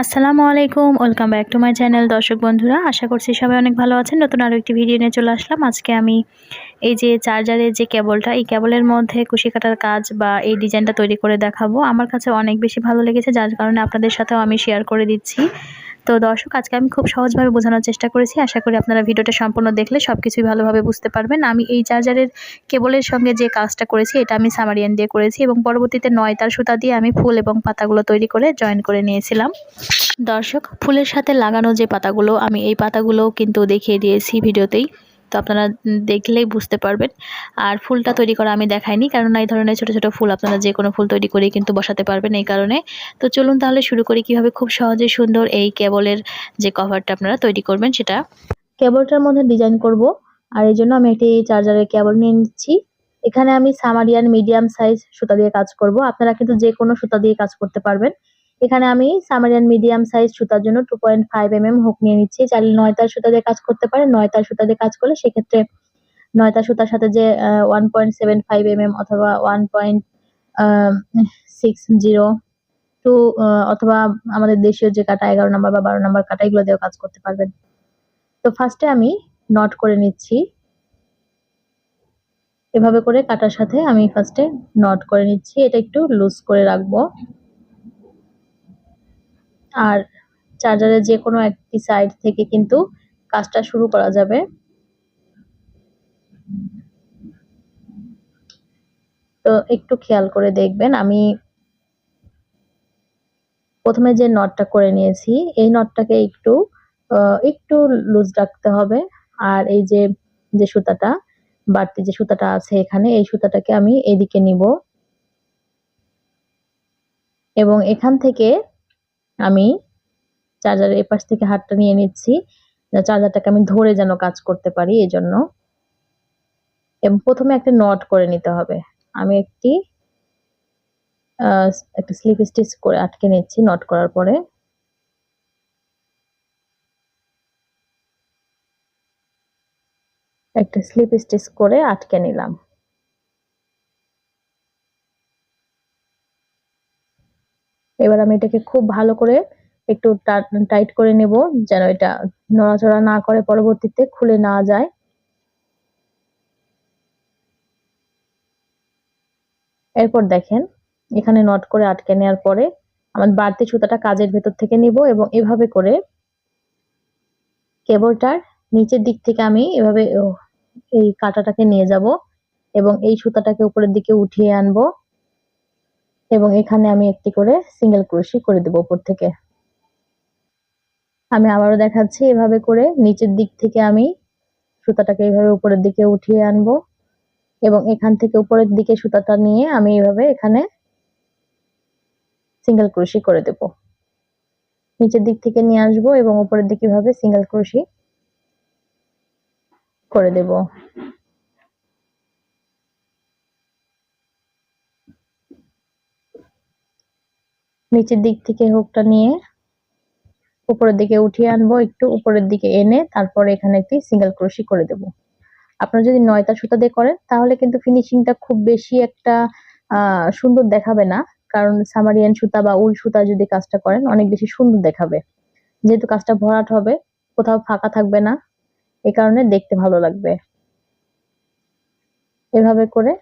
আসসালামু আলাইকুম, welcome back to my channel. দর্শক বন্ধুরা, আশা করছি সবাই অনেক ভালো আছেন। নতুন আরও একটি ভিডিও নিয়ে চলে আসলাম। আজকে আমি এই যে চার্জারের যে কেবলটা, এই কেবলের মধ্যে কুশি কাটার কাজ বা এই ডিজাইনটা তৈরি করে দেখাবো। আমার কাছে অনেক বেশি ভালো লেগেছে, যার কারণে আপনাদের সাথেও আমি শেয়ার করে দিচ্ছি। তো দর্শক, আজকে আমি খুব সহজভাবে বোঝানোর চেষ্টা করেছি। আশা করি আপনারা ভিডিওটা সম্পূর্ণ দেখলে সব কিছুই ভালোভাবে বুঝতে পারবেন। আমি এই চার্জারের কেবলের সঙ্গে যে কাজটা করেছি, এটা আমি সামারিয়ান দিয়ে করেছি এবং পরবর্তীতে নয় তার সুতা দিয়ে আমি ফুল এবং পাতাগুলো তৈরি করে জয়েন করে নিয়েছিলাম। দর্শক, ফুলের সাথে লাগানো যে পাতাগুলো, আমি এই পাতাগুলোও কিন্তু দেখিয়ে দিয়েছি ভিডিওতেই। তো আপনারা দেখলেই বুঝতে পারবেন। আর ফুলটা তৈরি করা আমি দেখাইনি কারণ এই ধরনের ছোট ছোট ফুল আপনারা যে কোনো ফুল তৈরি করে কিন্তু বসাতে পারবেন এই কারণে। তো চলুন তাহলে শুরু করি কীভাবে খুব সহজে সুন্দর এই কেবলের যে কভারটা আপনারা তৈরি করবেন সেটা। কেবলটার মধ্যে ডিজাইন করব, আর এই জন্য আমি একটি চার্জারের কেবল নিয়ে নিচ্ছি। এখানে আমি সামারিয়ান মিডিয়াম সাইজ সুতা দিয়ে কাজ করব। আপনারা কিন্তু যে কোনো সুতা দিয়ে কাজ করতে পারবেন। এখানে আমি সামারিয়ান মিডিয়াম সাইজ সুতার জন্য two point five M M hook নিয়ে নিচ্ছি। চাইলে নয়তার সুতা দিয়ে কাজ করতে পারেন নয়তার সুতা দিয়ে কাজ করলে সেক্ষেত্রে নয়তার সুতার সাথে যে one point seven five M M অথবা one point six zero two অথবা আমাদের দেশীয় যে কাটা এগারো নাম্বার বা বারো নাম্বার কাটা, এগুলো দিয়েও কাজ করতে পারবেন। তো ফার্স্টে আমি নট করে নিচ্ছি। এভাবে করে কাটার সাথে আমি ফার্স্টে নট করে নিচ্ছি। এটা একটু লুজ করে রাখব। আর চার্জারের যে কোনো একটি সাইড থেকে কিন্তু কাজটা শুরু করা যাবে। তো একটু খেয়াল করে দেখবেন, আমি প্রথমে যে নটটা করে নিয়েছি, এই নটটাকে একটু একটু লুজ রাখতে হবে। আর এই যে যে সুতাটা, বাড়তি যে সুতাটা আছে এখানে, এই সুতাটাকে আমি এদিকে নিব। এবং এখান থেকে আমি চার্জারের এপাশ থেকে হাতটা নিয়ে নিচ্ছি চার্জারটাকে আমি ধরে যেন কাজ করতে পারি এই জন্য এবং প্রথমে একটা নট করে নিতে হবে। আমি একটি একটা স্লিপ স্টিচ করে আটকে নিচ্ছি নট করার পরে। একটা স্লিপ স্টিচ করে আটকে নিলাম। এবার আমি এটাকে খুব ভালো করে একটু টাইট করে নেব, যেন এটা নড়াচড়া না করে পরবর্তীতে খুলে না যায়। এরপর দেখেন, এখানে নট করে আটকে নেওয়ার পরে আমার বাড়তি সুতাটা কাজের ভেতর থেকে নিব এবং এভাবে করে কেবলটার নিচের দিক থেকে আমি এভাবে এই কাঁটাটাকে নিয়ে যাব এবং এই সুতাটাকে উপরের দিকে উঠিয়ে আনব। এবং এখানে আমি একটি করে সিঙ্গেল ক্রোশি করে দেবো উপর থেকে। আমি আবারও দেখাচ্ছি, এভাবে করে নিচের দিক থেকে আমি সুতাটাকে এইভাবে উপরের দিকে উঠিয়ে আনব এবং এখান থেকে উপরের দিকে সুতাটা নিয়ে আমি এইভাবে এখানে সিঙ্গেল ক্রোশি করে দেব। নিচের দিক থেকে নিয়ে আসব এবং উপরের দিকে ভাবে সিঙ্গেল ক্রোশি করে দেব। নিচের দিক থেকে হুকটা নিয়ে উপরের দিকে উঠিয়ে আনব, একটু উপরের দিকে এনে তারপরে এখানে একটি সিঙ্গেল ক্রোশি করে দেব। আপনারা যদি নয়টা সুতা দিয়ে করেন, তাহলে কিন্তু ফিনিশিংটা খুব বেশি একটা সুন্দর দেখাবে না। কারণ সামারিয়ান সুতা বা উল সুতা যদি কাজটা করেন, অনেক বেশি সুন্দর দেখাবে। যেহেতু কাজটা ভরাট হবে, কোথাও ফাঁকা থাকবে না। এ কারণে দেখতে ভালো লাগবে। এভাবে করে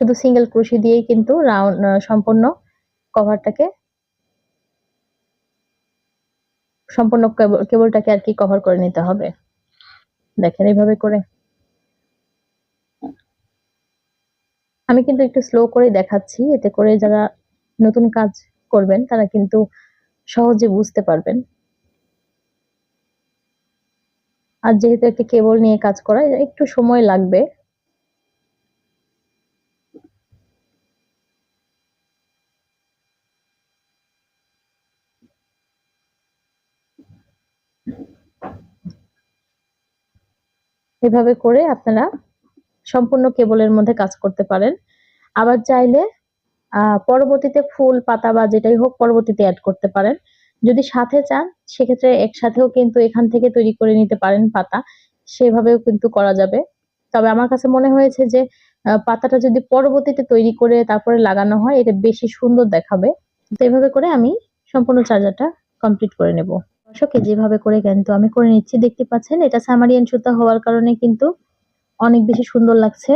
শুধু সিঙ্গেল ক্রুশি দিয়েই কিন্তু রাউন্ড সম্পূর্ণ কভারটাকে সম্পূর্ণ কেবলটাকে আর কি কভার করে নিতে হবে। দেখেন এইভাবে করে। আমি কিন্তু একটু স্লো করে দেখাচ্ছি, এতে করে যারা নতুন কাজ করবেন, তারা কিন্তু সহজে বুঝতে পারবেন। আর যেহেতু একটা কেবল নিয়ে কাজ করা একটু সময় লাগবে। এভাবে করে আপনারা সম্পূর্ণ কেবলের মধ্যে কাজ করতে পারেন। আবার চাইলে পরবর্তীতে ফুল, পাতা বা যেটাই হোক পরবর্তীতে অ্যাড করতে পারেন। যদি সাথে চান, সেক্ষেত্রে একসাথেও কিন্তু এখান থেকে তৈরি করে নিতে পারেন পাতা। সেভাবেও কিন্তু করা যাবে। তবে আমার কাছে মনে হয়েছে যে পাতাটা যদি পরবর্তীতে তৈরি করে তারপরে লাগানো হয়, এটা বেশি সুন্দর দেখাবে। তো এভাবে করে আমি সম্পূর্ণ চার্জারটা কমপ্লিট করে নেব। দর্শকে যেভাবে করে কিন্তু আমি করে নিচ্ছি। দেখতে পাচ্ছেন, এটা সামারিয়ান সুতা হওয়ার কারণে কিন্তু অনেক বেশি সুন্দর লাগছে।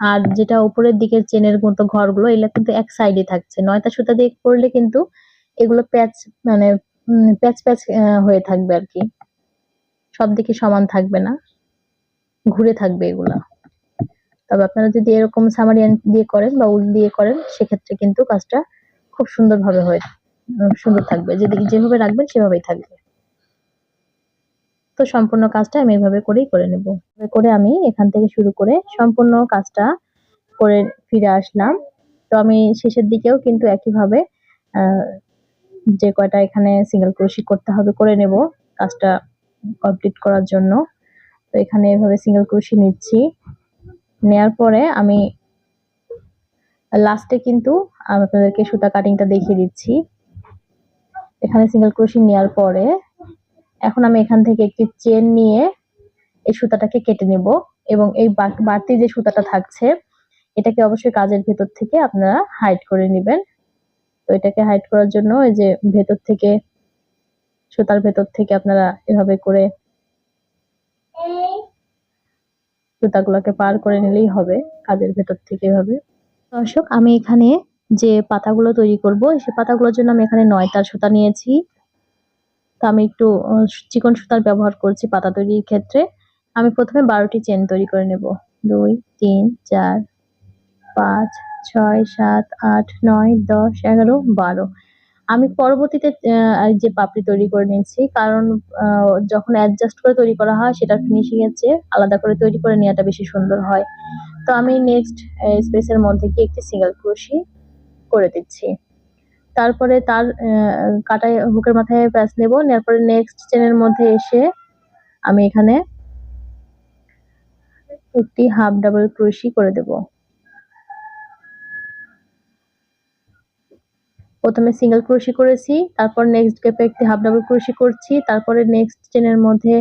আর যেটা উপরের দিকের চেনের মতো ঘরগুলো, এগুলো কিন্তু এক সাইডে থাকছে। নয়টা সুতা দিয়ে করলে কিন্তু এগুলো প্যাচ মানে প্যাচ প্যাচ হয়ে থাকবে আর কি। সব দিকে সমান থাকবে না। ঘুরে থাকবে এগুলা। তবে আপনারা যদি এরকম সামারিয়ান দিয়ে করেন বা উল দিয়ে করেন, সেক্ষেত্রে কিন্তু কাজটা খুব সুন্দরভাবে হয় সুন্দর থাকবে। যেদিকে যেভাবে রাখবেন সেভাবেই থাকবে। তো সম্পূর্ণ কাজটা আমি এভাবে করেই করে নেব। করে আমি এখান থেকে শুরু করে সম্পূর্ণ কাজটা করে ফিরে আসলাম। তো আমি শেষের দিকেও কিন্তু একইভাবে যে কয়টা এখানে সিঙ্গেল ক্রোশি করতে হবে করে নেব কাজটা কমপ্লিট করার জন্য। তো এখানে এভাবে সিঙ্গেল ক্রোশি নিচ্ছি। নেয়ার পরে আমি লাস্টে কিন্তু আপনাদেরকে সুতা কাটিংটা দেখিয়ে দিচ্ছি। এখানে সিঙ্গেল ক্রোশি নেওয়ার পরে এখন আমি এখান থেকে একটি চেন নিয়ে এই সুতাটাকে কেটে নেব এবং এই বাড়তি যে সুতাটা থাকছে, এটাকে অবশ্যই কাজের ভেতর থেকে আপনারা হাইড করে নেবেন। তো এটাকে হাইড করার জন্য এই যে ভেতর থেকে, সুতার ভেতর থেকে আপনারা এভাবে করে সুতাগুলোকে পার করে নিলেই হবে, কাজের ভেতর থেকে এভাবে। দর্শক, আমি এখানে যে পাতাগুলো তৈরি করব সেই পাতাগুলোর জন্য আমি এখানে নয়তার সুতা নিয়েছি। তো আমি একটু চিকন সুতার ব্যবহার করছি পাতা তৈরির ক্ষেত্রে। আমি প্রথমে বারোটি চেন তৈরি করে নেব। দুই, তিন, চার, পাঁচ, ছয়, সাত, আট, নয়, দশ, এগারো, বারো। আমি পরবর্তীতে যে পাপড়ি তৈরি করে নিয়েছি, কারণ যখন অ্যাডজাস্ট করে তৈরি করা হয়, সেটার ফিনিশিং এর চেয়ে আলাদা করে তৈরি করে নেওয়াটা বেশি সুন্দর হয়। তো আমি নেক্সট স্পেসের মধ্যে গিয়ে একটি সিঙ্গেল ক্রোশি করে দিচ্ছি। তারপরে তার কাটায় হুকের মাথায় প্যাচ নেব নেওয়ার পরে নেক্সট চেনের মধ্যে এসে আমি এখানে একটি হাফ ডাবল ক্রোশি করে দেব। প্রথমে সিঙ্গেল ক্রোশি করেছি, তারপর নেক্সট গ্যাপে একটি হাফ ডাবল ক্রোশি করছি, তারপরে নেক্সট চেনের মধ্যে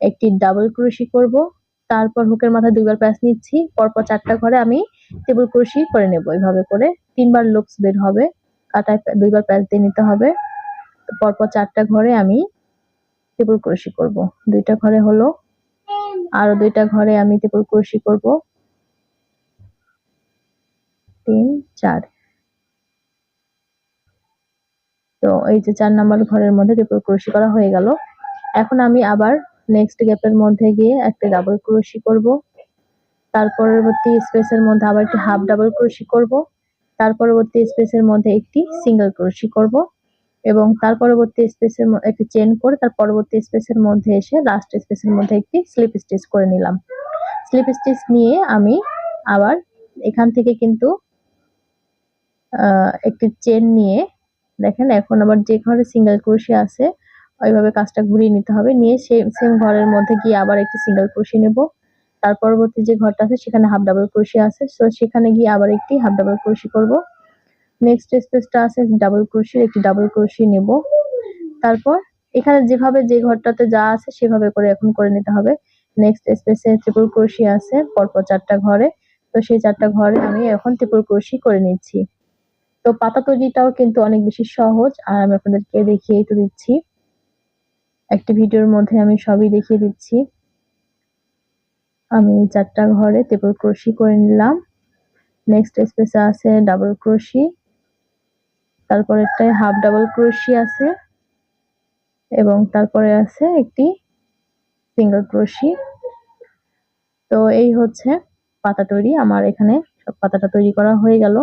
একটি ডাবল ক্রোশি করব, তারপর হুকের মাথায় দুইবার প্যাচ নিচ্ছি, পরপর চারটা ঘরে আমি টেবিল ক্রোশি করে নেব। এইভাবে করে তিনবার লুপস বের হবে। কাটায় দুইবার প্যাচ দিয়ে নিতে হবে। পরপর চারটা ঘরে আমি টেবিল ক্রোশি করব। দুইটা ঘরে হলো, আরও দুইটা ঘরে আমি টেবিল ক্রোশি করব। তিন, চার। তো এই যে চার নাম্বার ঘরের মধ্যে ট্রিপল ক্রোশি করা হয়ে গেল। এখন আমি আবার নেক্সট গ্যাপের মধ্যে গিয়ে একটা ডাবল ক্রোশি করব। তার পরবর্তী স্পেসের মধ্যে আবার একটি হাফ ডাবল ক্রোশি করব। তার পরবর্তী স্পেসের মধ্যে একটি সিঙ্গেল ক্রোশি করব এবং তার পরবর্তী স্পেসের একটি চেন করে তার পরবর্তী স্পেসের মধ্যে এসে লাস্ট স্পেসের মধ্যে একটি স্লিপ স্টিচ করে নিলাম। স্লিপ স্টিচ নিয়ে আমি আবার এখান থেকে কিন্তু একটি চেন নিয়ে দেখেন এখন আবার যে ঘরে সিঙ্গেল ক্রোশি আছে, ওইভাবে কাজটা ঘুরিয়ে নিতে হবে। নিয়ে সেম সেম ঘরের মধ্যে গিয়ে আবার একটি সিঙ্গেল ক্রোশি নেব। তার পরবর্তী যে ঘরটা আছে, সেখানে হাফ ডাবল ক্রোশি আছে। সো সেখানে গিয়ে আবার একটি হাফ ডাবল ক্রোশি করব। নেক্সট স্পেসটা আছে ডাবল ক্রোশির একটি ডাবল ক্রোশি নেব। তারপর এখানে যেভাবে যে ঘরটাতে যা আছে, সেভাবে করে এখন করে নিতে হবে। নেক্সট স্পেসে ট্রিপল ক্রোশি আছে, পরপর চারটা ঘরে। তো সেই চারটা ঘরে আমি এখন ট্রিপল ক্রোশি করে নিচ্ছি। তো পাতা তৈরিটাও কিন্তু অনেক বেশি সহজ, আর আমি আপনাদেরকে দেখিয়েই তো দিচ্ছি। একটি ভিডিওর মধ্যে আমি সবই দেখিয়ে দিচ্ছি। আমি চারটা ঘরে ট্রিপল ক্রোশি করে নিলাম। নেক্সট স্পেসে আছে ডাবল ক্রোশি তারপর একটা হাফ ডাবল ক্রোশি আছে, এবং তারপরে আছে একটি সিঙ্গেল ক্রোশি তো এই হচ্ছে পাতা তৈরি, আমার এখানে সব পাতাটা তৈরি করা হয়ে গেল।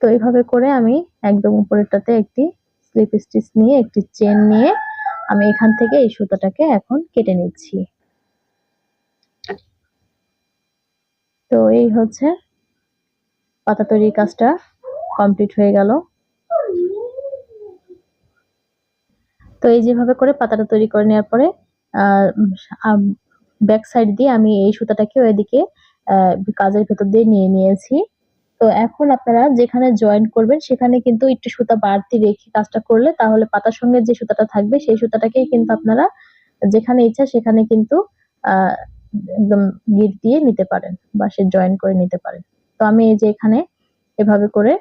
তো এইভাবে করে আমি একদম উপরেরটাতে একটি স্লিপ স্টিচ নিয়ে, একটি চেন নিয়ে আমি এখান থেকে এই সুতাটাকে এখন কেটে নিচ্ছি। তো এই হচ্ছে পাতা তৈরির কাজটা কমপ্লিট হয়ে গেল। তো এই যেভাবে করে পাতাটা তৈরি করে নেওয়ার পরে ব্যাক সাইড দিয়ে আমি এই সুতাটাকে ওইদিকে কাজের ভেতর দিয়ে নিয়ে নিয়েছি। তো এখন আপনারা যেখানে জয়েন করবেন, সেখানে কিন্তু একটু সুতা বাড়তি রেখে কাজটা করলে তাহলে পাতার সঙ্গে যে সুতাটা থাকবে, সেই সুতাটাকেই কিন্তু আপনারা যেখানে ইচ্ছা সেখানে কিন্তু একদম গিট দিয়ে নিতে পারেন বা সে জয়েন করে নিতে পারেন। তো আমি এই যে এখানে এভাবে করে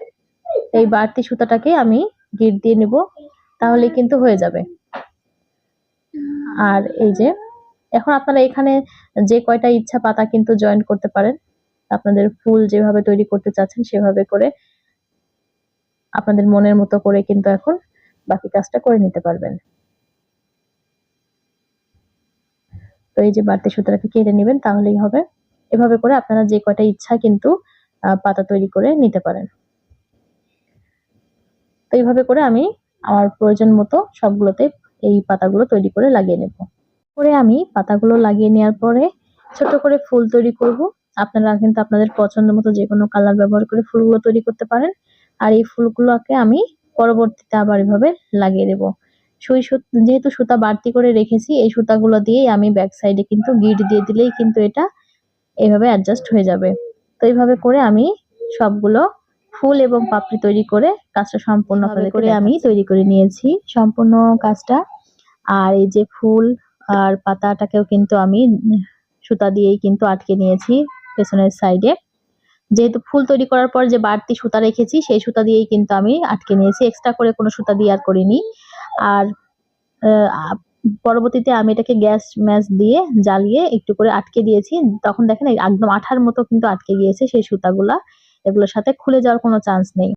এই বাড়তি সুতাটাকে আমি গিট দিয়ে নেব, তাহলে কিন্তু হয়ে যাবে। আর এই যে, এখন আপনারা এখানে যে কয়টা ইচ্ছা পাতা কিন্তু জয়েন করতে পারেন। আপনাদের ফুল যেভাবে তৈরি করতে চাচ্ছেন সেভাবে করে আপনাদের মনের মতো করে কিন্তু এখন বাকি কাজটা করে নিতে পারবেন। তো এই যে বাড়তি সুতাটাকে কেটে নেবেন তাহলেই হবে। এভাবে করে আপনারা যে কয়টা ইচ্ছা কিন্তু পাতা তৈরি করে নিতে পারেন। তো এইভাবে করে আমি আমার প্রয়োজন মতো সবগুলোতে এই পাতাগুলো তৈরি করে লাগিয়ে নেব। করে আমি পাতাগুলো লাগিয়ে নেওয়ার পরে ছোট করে ফুল তৈরি করব। আপনারা কিন্তু আপনাদের পছন্দ মতো যে কোনো কালার ব্যবহার করে ফুলগুলো তৈরি করতে পারেন। আর এই ফুলগুলোকে আমি পরবর্তীতে আবার এভাবে লাগিয়ে দেব। সুই যেহেতু সুতা বাড়তি করে রেখেছি এই সুতাগুলো দিয়েই আমি ব্যাক সাইডে কিন্তু গিট দিয়ে দিলেই কিন্তু এটা এইভাবে অ্যাডজাস্ট হয়ে যাবে। তো এইভাবে করে আমি সবগুলো ফুল এবং পাপড়ি তৈরি করে কাজটা সম্পূর্ণ এভাবে করে আমি তৈরি করে নিয়েছি। সম্পূর্ণ কাজটা আর এই যে ফুল আর পাতাটাকেও কিন্তু আমি সুতা দিয়েই কিন্তু আটকে নিয়েছি। পেছনের সাইডে যেহেতু ফুল তৈরি করার পর যে বাড়তি সুতা রেখেছি, সেই সুতা দিয়েই কিন্তু আমি আটকে নিয়েছি। এক্সট্রা করে কোনো সুতা দিয়ে আর করিনি। আর পরবর্তীতে আমি এটাকে গ্যাস ম্যাচ দিয়ে জ্বালিয়ে একটু করে আটকে দিয়েছি। তখন দেখেন একদম আঠার মতো কিন্তু আটকে গিয়েছে সেই সুতাগুলা। এগুলোর সাথে খুলে যাওয়ার কোনো চান্স নেই।